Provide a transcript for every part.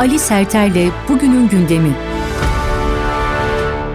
Ali Serter'le bugünün gündemi.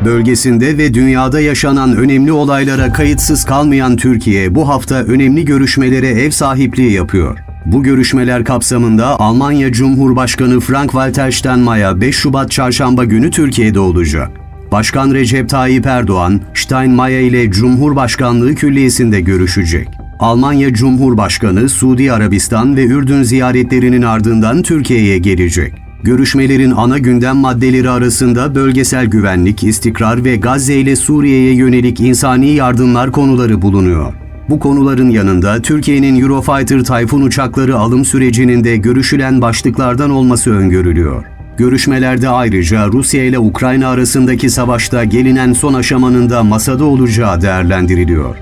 Bölgesinde ve dünyada yaşanan önemli olaylara kayıtsız kalmayan Türkiye bu hafta önemli görüşmelere ev sahipliği yapıyor. Bu görüşmeler kapsamında Almanya Cumhurbaşkanı Frank-Walter Steinmeier 5 Şubat çarşamba günü Türkiye'de olacak. Başkan Recep Tayyip Erdoğan, Steinmeier ile Cumhurbaşkanlığı Külliyesi'nde görüşecek. Almanya Cumhurbaşkanı Suudi Arabistan ve Ürdün ziyaretlerinin ardından Türkiye'ye gelecek. Görüşmelerin ana gündem maddeleri arasında bölgesel güvenlik, istikrar ve Gazze ile Suriye'ye yönelik insani yardımlar konuları bulunuyor. Bu konuların yanında Türkiye'nin Eurofighter Tayfun uçakları alım sürecinin de görüşülen başlıklardan olması öngörülüyor. Görüşmelerde ayrıca Rusya ile Ukrayna arasındaki savaşta gelinen son aşamanın da masada olacağı değerlendiriliyor.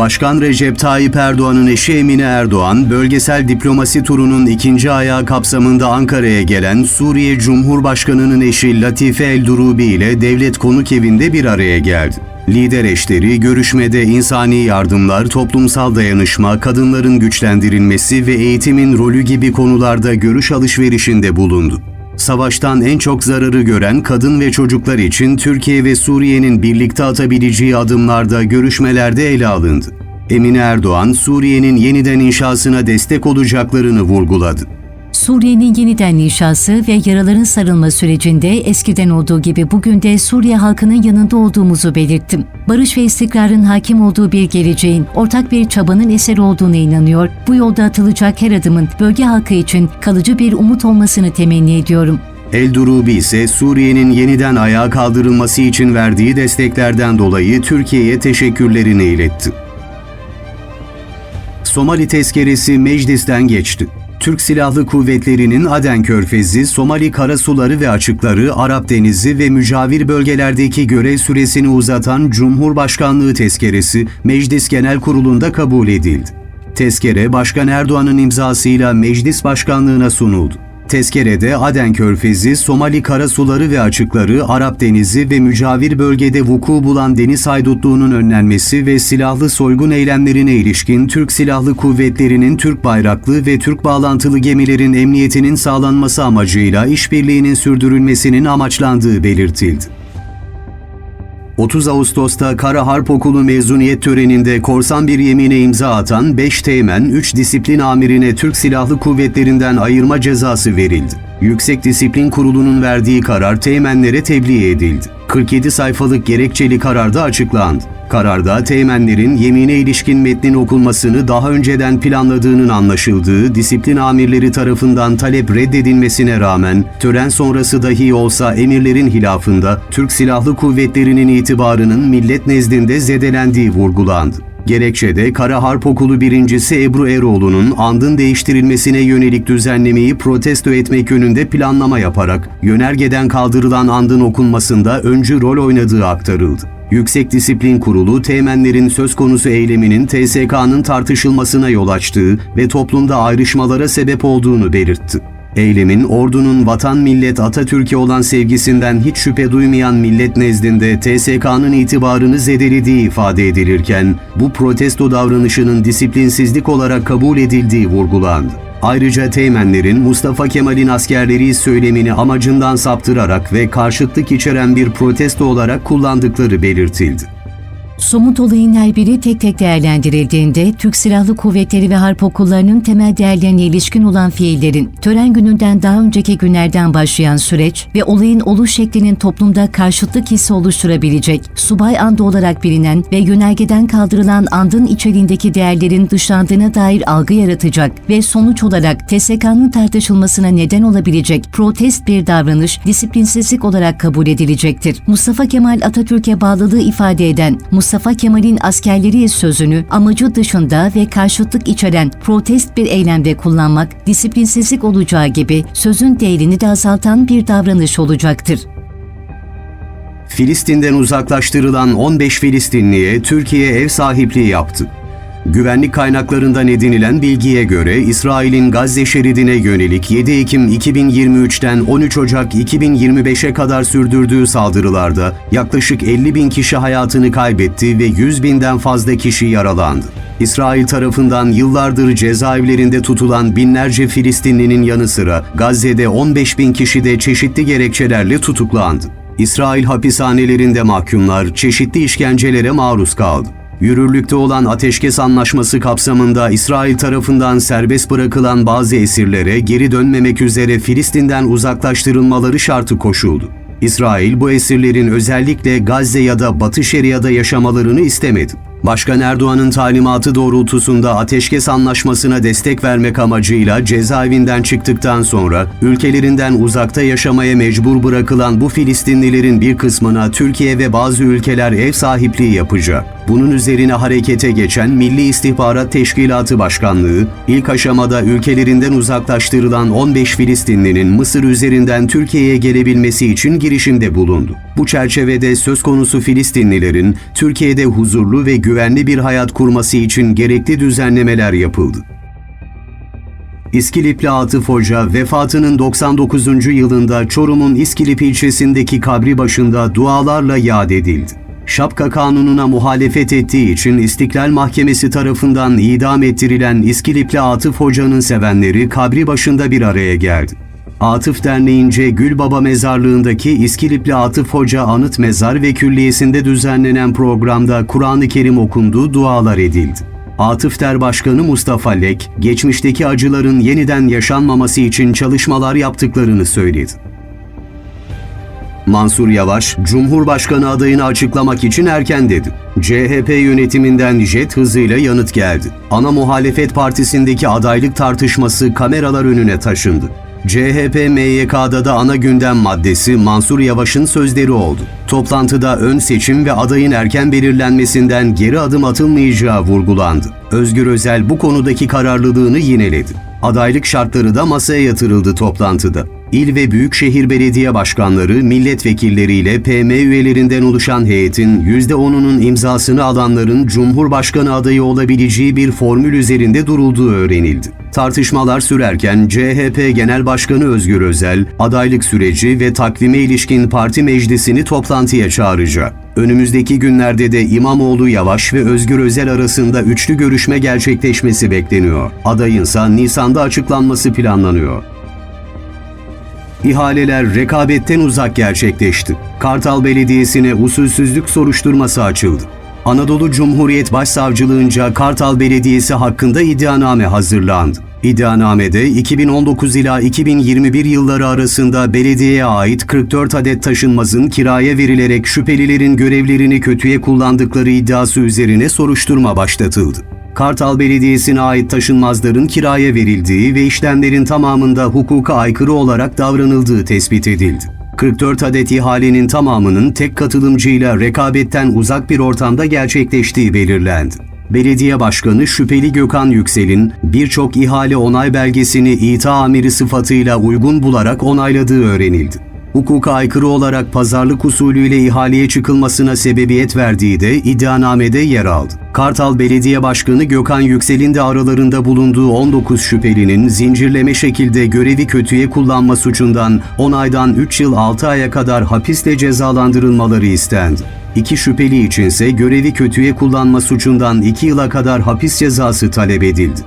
Başkan Recep Tayyip Erdoğan'ın eşi Emine Erdoğan, bölgesel diplomasi turunun ikinci ayağı kapsamında Ankara'ya gelen Suriye Cumhurbaşkanı'nın eşi Latife El-Durubi ile devlet konuk evinde bir araya geldi. Lider eşleri görüşmede insani yardımlar, toplumsal dayanışma, kadınların güçlendirilmesi ve eğitimin rolü gibi konularda görüş alışverişinde bulundu. Savaştan en çok zararı gören kadın ve çocuklar için Türkiye ve Suriye'nin birlikte atabileceği adımlarda görüşmelerde ele alındı. Emine Erdoğan, Suriye'nin yeniden inşasına destek olacaklarını vurguladı. Suriye'nin yeniden inşası ve yaraların sarılma sürecinde eskiden olduğu gibi bugün de Suriye halkının yanında olduğumuzu belirttim. Barış ve istikrarın hakim olduğu bir geleceğin, ortak bir çabanın eseri olduğuna inanıyor. Bu yolda atılacak her adımın bölge halkı için kalıcı bir umut olmasını temenni ediyorum. El Durubi ise Suriye'nin yeniden ayağa kaldırılması için verdiği desteklerden dolayı Türkiye'ye teşekkürlerini iletti. Somali tezkeresi meclisten geçti. Türk Silahlı Kuvvetleri'nin Aden Körfezi, Somali karasuları ve açıkları, Arap Denizi ve mücavir bölgelerdeki görev süresini uzatan Cumhurbaşkanlığı tezkeresi Meclis Genel Kurulu'nda kabul edildi. Tezkere, Başkan Erdoğan'ın imzasıyla Meclis Başkanlığına sunuldu. Tezkerede Aden Körfezi, Somali karasuları ve açıkları, Arap Denizi ve mücavir bölgede vuku bulan deniz haydutluğunun önlenmesi ve silahlı soygun eylemlerine ilişkin Türk Silahlı Kuvvetleri'nin Türk bayraklı ve Türk bağlantılı gemilerin emniyetinin sağlanması amacıyla işbirliğinin sürdürülmesinin amaçlandığı belirtildi. 30 Ağustos'ta Kara Harp Okulu mezuniyet töreninde korsan bir yemine imza atan 5 teğmen, 3 disiplin amirine Türk Silahlı Kuvvetleri'nden ayırma cezası verildi. Yüksek Disiplin Kurulu'nun verdiği karar teğmenlere tebliğ edildi. 47 sayfalık gerekçeli kararda açıklandı. Kararda teğmenlerin yemine ilişkin metnin okunmasını daha önceden planladığının anlaşıldığı disiplin amirleri tarafından talep reddedilmesine rağmen tören sonrası dahi olsa emirlerin hilafında Türk Silahlı Kuvvetleri'nin itibarının millet nezdinde zedelendiği vurgulandı. Gerekçede Kara Harp Okulu birincisi Ebru Eroğlu'nun andın değiştirilmesine yönelik düzenlemeyi protesto etmek yönünde planlama yaparak yönergeden kaldırılan andın okunmasında öncü rol oynadığı aktarıldı. Yüksek Disiplin Kurulu, teğmenlerin söz konusu eyleminin TSK'nın tartışılmasına yol açtığı ve toplumda ayrışmalara sebep olduğunu belirtti. Eylemin ordunun vatan millet Atatürk'e olan sevgisinden hiç şüphe duymayan millet nezdinde TSK'nın itibarını zedelediği ifade edilirken, bu protesto davranışının disiplinsizlik olarak kabul edildiği vurgulandı. Ayrıca teğmenlerin Mustafa Kemal'in askerleri söylemini amacından saptırarak ve karşıtlık içeren bir protesto olarak kullandıkları belirtildi. Somut olayın her biri tek tek değerlendirildiğinde Türk Silahlı Kuvvetleri ve Harp Okullarının temel değerlerine ilişkin olan fiillerin tören gününden daha önceki günlerden başlayan süreç ve olayın oluş şeklinin toplumda karşıtlık hissi oluşturabilecek subay andı olarak bilinen ve yönergeden kaldırılan andın içeriğindeki değerlerin dışlandığına dair algı yaratacak ve sonuç olarak TSK'nın tartışılmasına neden olabilecek protest bir davranış disiplinsizlik olarak kabul edilecektir. Mustafa Kemal Atatürk'e bağlılığı ifade eden Mustafa Kemal'in askerleri sözünü amacı dışında ve karşıtlık içeren protest bir eylemde kullanmak disiplinsizlik olacağı gibi sözün değerini de azaltan bir davranış olacaktır. Filistin'den uzaklaştırılan 15 Filistinliye Türkiye ev sahipliği yaptı. Güvenlik kaynaklarından edinilen bilgiye göre İsrail'in Gazze şeridine yönelik 7 Ekim 2023'ten 13 Ocak 2025'e kadar sürdürdüğü saldırılarda yaklaşık 50 bin kişi hayatını kaybetti ve 100 binden fazla kişi yaralandı. İsrail tarafından yıllardır cezaevlerinde tutulan binlerce Filistinlinin yanı sıra Gazze'de 15 bin kişi de çeşitli gerekçelerle tutuklandı. İsrail hapishanelerinde mahkumlar çeşitli işkencelere maruz kaldı. Yürürlükte olan ateşkes anlaşması kapsamında İsrail tarafından serbest bırakılan bazı esirlere geri dönmemek üzere Filistin'den uzaklaştırılmaları şartı koşuldu. İsrail bu esirlerin özellikle Gazze ya da Batı Şeria'da yaşamalarını istemedi. Başkan Erdoğan'ın talimatı doğrultusunda ateşkes anlaşmasına destek vermek amacıyla cezaevinden çıktıktan sonra ülkelerinden uzakta yaşamaya mecbur bırakılan bu Filistinlilerin bir kısmına Türkiye ve bazı ülkeler ev sahipliği yapacak. Bunun üzerine harekete geçen Milli İstihbarat Teşkilatı Başkanlığı, ilk aşamada ülkelerinden uzaklaştırılan 15 Filistinlinin Mısır üzerinden Türkiye'ye gelebilmesi için girişimde bulundu. Bu çerçevede söz konusu Filistinlilerin Türkiye'de huzurlu ve güvenli bir hayat kurması için gerekli düzenlemeler yapıldı. İskilipli Atıf Hoca vefatının 99. yılında Çorum'un İskilip ilçesindeki kabri başında dualarla yad edildi. Şapka kanununa muhalefet ettiği için İstiklal Mahkemesi tarafından idam ettirilen İskilipli Atıf Hoca'nın sevenleri kabri başında bir araya geldi. Atıf Derneği'nce Gülbaba Mezarlığı'ndaki İskilipli Atıf Hoca Anıt Mezar ve Külliyesi'nde düzenlenen programda Kur'an-ı Kerim okundu, dualar edildi. Atıf Der Başkanı Mustafa Lek, geçmişteki acıların yeniden yaşanmaması için çalışmalar yaptıklarını söyledi. Mansur Yavaş, Cumhurbaşkanı adayını açıklamak için erken dedi. CHP yönetiminden jet hızıyla yanıt geldi. Ana muhalefet partisindeki adaylık tartışması kameralar önüne taşındı. CHP MYK'da da ana gündem maddesi Mansur Yavaş'ın sözleri oldu. Toplantıda ön seçim ve adayın erken belirlenmesinden geri adım atılmayacağı vurgulandı. Özgür Özel bu konudaki kararlılığını yineledi. Adaylık şartları da masaya yatırıldı toplantıda. İl ve büyükşehir belediye başkanları, milletvekilleriyle PM üyelerinden oluşan heyetin %10'unun imzasını alanların Cumhurbaşkanı adayı olabileceği bir formül üzerinde durulduğu öğrenildi. Tartışmalar sürerken CHP Genel Başkanı Özgür Özel, adaylık süreci ve takvime ilişkin parti meclisini toplantıya çağıracak. Önümüzdeki günlerde de İmamoğlu Yavaş ve Özgür Özel arasında üçlü görüşme gerçekleşmesi bekleniyor. Adayınsa Nisan'da açıklanması planlanıyor. İhaleler rekabetten uzak gerçekleşti. Kartal Belediyesi'ne usulsüzlük soruşturması açıldı. Anadolu Cumhuriyet Başsavcılığınca Kartal Belediyesi hakkında iddianame hazırlandı. İddianamede 2019 ila 2021 yılları arasında belediyeye ait 44 adet taşınmazın kiraya verilerek şüphelilerin görevlerini kötüye kullandıkları iddiası üzerine soruşturma başlatıldı. Kartal Belediyesi'ne ait taşınmazların kiraya verildiği ve işlemlerin tamamında hukuka aykırı olarak davranıldığı tespit edildi. 44 adet ihalenin tamamının tek katılımcıyla rekabetten uzak bir ortamda gerçekleştiği belirlendi. Belediye Başkanı şüpheli Gökhan Yüksel'in birçok ihale onay belgesini ita amiri sıfatıyla uygun bularak onayladığı öğrenildi. Hukuka aykırı olarak pazarlık usulüyle ihaleye çıkılmasına sebebiyet verdiği de iddianamede yer aldı. Kartal Belediye Başkanı Gökhan Yüksel'in de aralarında bulunduğu 19 şüphelinin zincirleme şekilde görevi kötüye kullanma suçundan 10 aydan 3 yıl 6 aya kadar hapisle cezalandırılmaları istendi. İki şüpheli içinse görevi kötüye kullanma suçundan 2 yıla kadar hapis cezası talep edildi.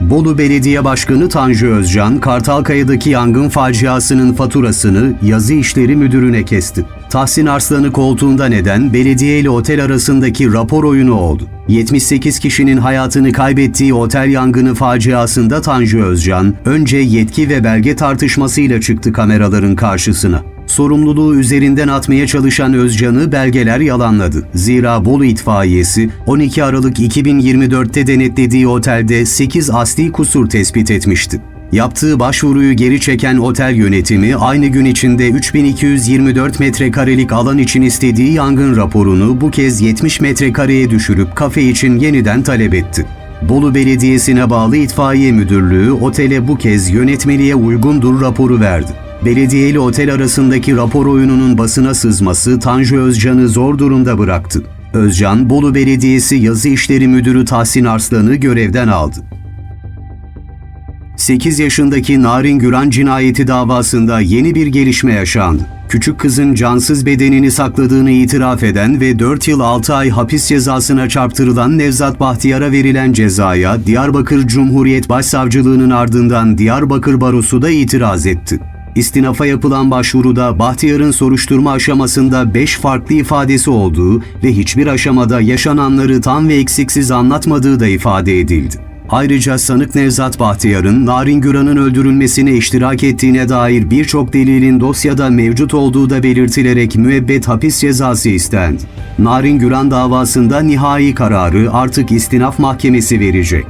Bolu Belediye Başkanı Tanju Özcan, Kartalkaya'daki yangın faciasının faturasını yazı işleri müdürüne kesti. Tahsin Arslan'ı koltuğunda neden belediye ile otel arasındaki rapor oyunu oldu. 78 kişinin hayatını kaybettiği otel yangını faciasında Tanju Özcan, önce yetki ve belge tartışmasıyla çıktı kameraların karşısına. Sorumluluğu üzerinden atmaya çalışan Özcan'ı belgeler yalanladı. Zira Bolu itfaiyesi 12 Aralık 2024'te denetlediği otelde 8 asli kusur tespit etmişti. Yaptığı başvuruyu geri çeken otel yönetimi aynı gün içinde 3224 metrekarelik alan için istediği yangın raporunu bu kez 70 metrekareye düşürüp kafe için yeniden talep etti. Bolu Belediyesi'ne bağlı itfaiye müdürlüğü otele bu kez yönetmeliğe uygundur raporu verdi. Belediye ile otel arasındaki rapor oyununun basına sızması Tanju Özcan'ı zor durumda bıraktı. Özcan, Bolu Belediyesi Yazı İşleri Müdürü Tahsin Arslan'ı görevden aldı. 8 yaşındaki Narin Güran cinayeti davasında yeni bir gelişme yaşandı. küçük kızın cansız bedenini sakladığını itiraf eden ve 4 yıl 6 ay hapis cezasına çarptırılan Nevzat Bahtiyar'a verilen cezaya Diyarbakır Cumhuriyet Başsavcılığı'nın ardından Diyarbakır Barosu da itiraz etti. İstinafa yapılan başvuruda Bahtiyar'ın soruşturma aşamasında 5 farklı ifadesi olduğu ve hiçbir aşamada yaşananları tam ve eksiksiz anlatmadığı da ifade edildi. Ayrıca sanık Nevzat Bahtiyar'ın Narin Güran'ın öldürülmesine iştirak ettiğine dair birçok delilin dosyada mevcut olduğu da belirtilerek müebbet hapis cezası istendi. Narin Güran davasında nihai kararı artık istinaf mahkemesi verecek.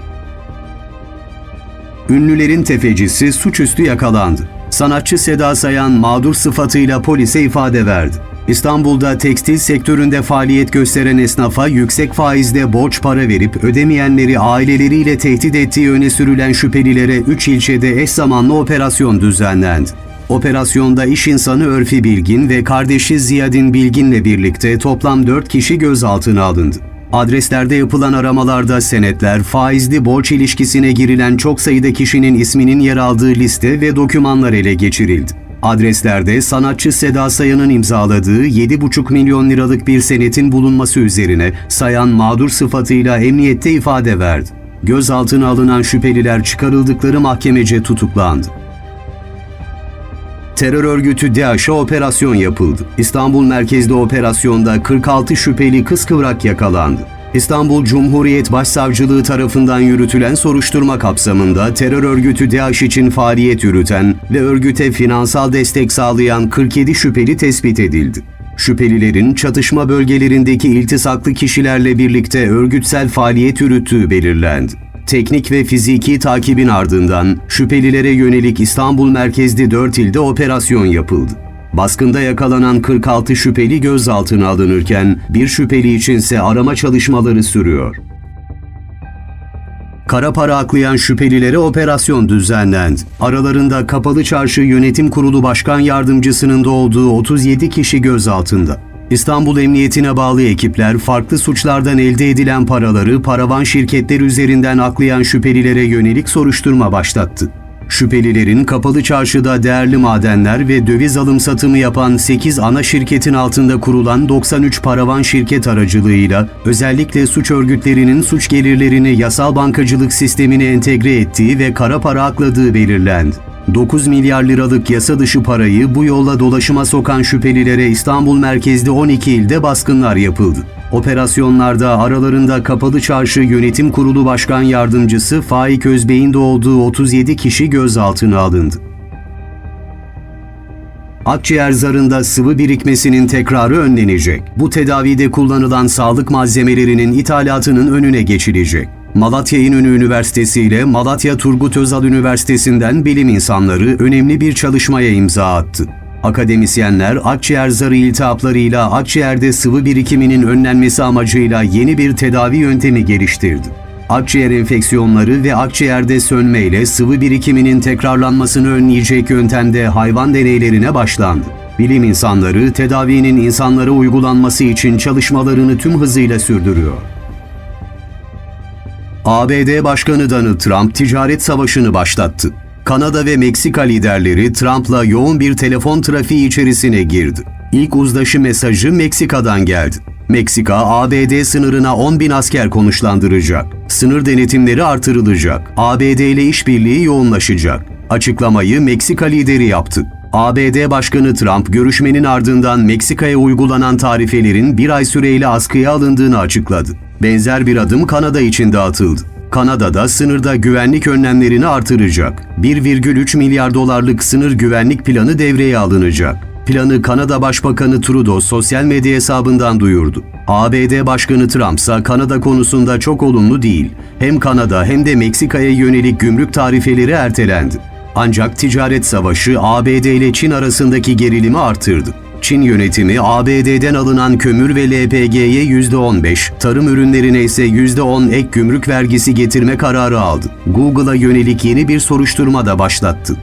Ünlülerin tefecisi suçüstü yakalandı. Sanatçı Seda Sayan mağdur sıfatıyla polise ifade verdi. İstanbul'da tekstil sektöründe faaliyet gösteren esnafa yüksek faizle borç para verip ödemeyenleri aileleriyle tehdit ettiği öne sürülen şüphelilere 3 ilçede eş zamanlı operasyon düzenlendi. Operasyonda iş insanı Örfi Bilgin ve kardeşi Ziyadin Bilgin'le birlikte toplam 4 kişi gözaltına alındı. Adreslerde yapılan aramalarda senetler, faizli borç ilişkisine girilen çok sayıda kişinin isminin yer aldığı liste ve dokümanlar ele geçirildi. Adreslerde sanatçı Seda Sayan'ın imzaladığı 7,5 milyon liralık bir senetin bulunması üzerine Sayan mağdur sıfatıyla emniyette ifade verdi. Gözaltına alınan şüpheliler çıkarıldıkları mahkemece tutuklandı. Terör örgütü DAEŞ'e operasyon yapıldı. İstanbul merkezli operasyonda 46 şüpheli kıskıvrak yakalandı. İstanbul Cumhuriyet Başsavcılığı tarafından yürütülen soruşturma kapsamında terör örgütü DAEŞ için faaliyet yürüten ve örgüte finansal destek sağlayan 47 şüpheli tespit edildi. Şüphelilerin çatışma bölgelerindeki iltisaklı kişilerle birlikte örgütsel faaliyet yürüttüğü belirlendi. Teknik ve fiziki takibin ardından şüphelilere yönelik İstanbul merkezli 4 ilde operasyon yapıldı. Baskında yakalanan 46 şüpheli gözaltına alınırken bir şüpheli içinse arama çalışmaları sürüyor. Kara para aklayan şüphelilere operasyon düzenlendi. Aralarında Kapalı Çarşı Yönetim Kurulu Başkan Yardımcısının da olduğu 37 kişi gözaltında. İstanbul Emniyetine bağlı ekipler farklı suçlardan elde edilen paraları paravan şirketler üzerinden aklayan şüphelilere yönelik soruşturma başlattı. Şüphelilerin kapalı çarşıda değerli madenler ve döviz alım satımı yapan 8 ana şirketin altında kurulan 93 paravan şirket aracılığıyla özellikle suç örgütlerinin suç gelirlerini yasal bankacılık sistemine entegre ettiği ve kara para akladığı belirlendi. 9 milyar liralık yasa dışı parayı bu yolla dolaşıma sokan şüphelilere İstanbul merkezli 12 ilde baskınlar yapıldı. Operasyonlarda aralarında Kapalı Çarşı Yönetim Kurulu Başkan Yardımcısı Faik Özbey'in de olduğu 37 kişi gözaltına alındı. Akciğer zarında sıvı birikmesinin tekrarı önlenecek. Bu tedavide kullanılan sağlık malzemelerinin ithalatının önüne geçilecek. Malatya İnönü Üniversitesi ile Malatya Turgut Özal Üniversitesi'nden bilim insanları önemli bir çalışmaya imza attı. Akademisyenler akciğer zarı iltihaplarıyla akciğerde sıvı birikiminin önlenmesi amacıyla yeni bir tedavi yöntemi geliştirdi. Akciğer enfeksiyonları ve akciğerde sönme ile sıvı birikiminin tekrarlanmasını önleyecek yöntemde hayvan deneylerine başlandı. Bilim insanları tedavinin insanlara uygulanması için çalışmalarını tüm hızıyla sürdürüyor. ABD Başkanı Donald Trump ticaret savaşını başlattı. Kanada ve Meksika liderleri Trump'la yoğun bir telefon trafiği içerisine girdi. İlk uzlaşı mesajı Meksika'dan geldi. Meksika, ABD sınırına 10 bin asker konuşlandıracak. Sınır denetimleri artırılacak. ABD ile işbirliği yoğunlaşacak. Açıklamayı Meksika lideri yaptı. ABD Başkanı Trump görüşmenin ardından Meksika'ya uygulanan tarifelerin bir ay süreyle askıya alındığını açıkladı. Benzer bir adım Kanada için de atıldı. Kanada'da sınırda güvenlik önlemlerini artıracak. 1,3 milyar dolarlık sınır güvenlik planı devreye alınacak. Planı Kanada Başbakanı Trudeau sosyal medya hesabından duyurdu. ABD Başkanı Trump ise Kanada konusunda çok olumlu değil. Hem Kanada hem de Meksika'ya yönelik gümrük tarifeleri ertelendi. Ancak ticaret savaşı ABD ile Çin arasındaki gerilimi artırdı. Çin yönetimi ABD'den alınan kömür ve LPG'ye %15, tarım ürünlerine ise %10 ek gümrük vergisi getirme kararı aldı. Google'a yönelik yeni bir soruşturma da başlattı.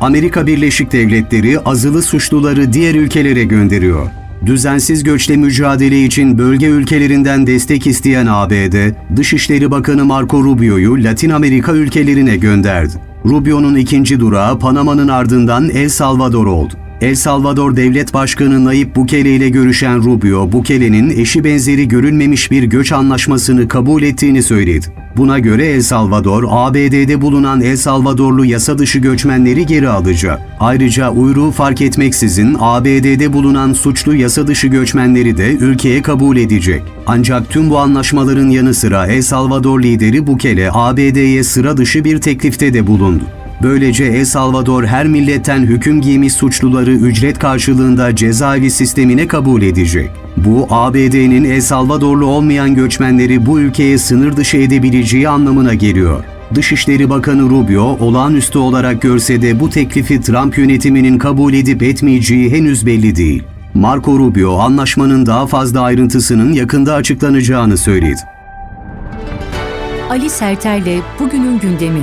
Amerika Birleşik Devletleri azılı suçluları diğer ülkelere gönderiyor. Düzensiz göçle mücadele için bölge ülkelerinden destek isteyen ABD, Dışişleri Bakanı Marco Rubio'yu Latin Amerika ülkelerine gönderdi. Rubio'nun ikinci durağı Panama'nın ardından El Salvador oldu. El Salvador Devlet Başkanı Nayib Bukele ile görüşen Rubio, Bukele'nin eşi benzeri görülmemiş bir göç anlaşmasını kabul ettiğini söyledi. Buna göre El Salvador, ABD'de bulunan El Salvadorlu yasa dışı göçmenleri geri alacak. Ayrıca uyruğu fark etmeksizin ABD'de bulunan suçlu yasa dışı göçmenleri de ülkeye kabul edecek. Ancak tüm bu anlaşmaların yanı sıra El Salvador lideri Bukele, ABD'ye sıra dışı bir teklifte de bulundu. Böylece El Salvador her milletten hüküm giymiş suçluları ücret karşılığında cezaevi sistemine kabul edecek. Bu ABD'nin El Salvadorlu olmayan göçmenleri bu ülkeye sınır dışı edebileceği anlamına geliyor. Dışişleri Bakanı Rubio olağanüstü olarak görse de bu teklifi Trump yönetiminin kabul edip etmeyeceği henüz belli değil. Marco Rubio anlaşmanın daha fazla ayrıntısının yakında açıklanacağını söyledi. Ali Serter'le bugünün gündemi.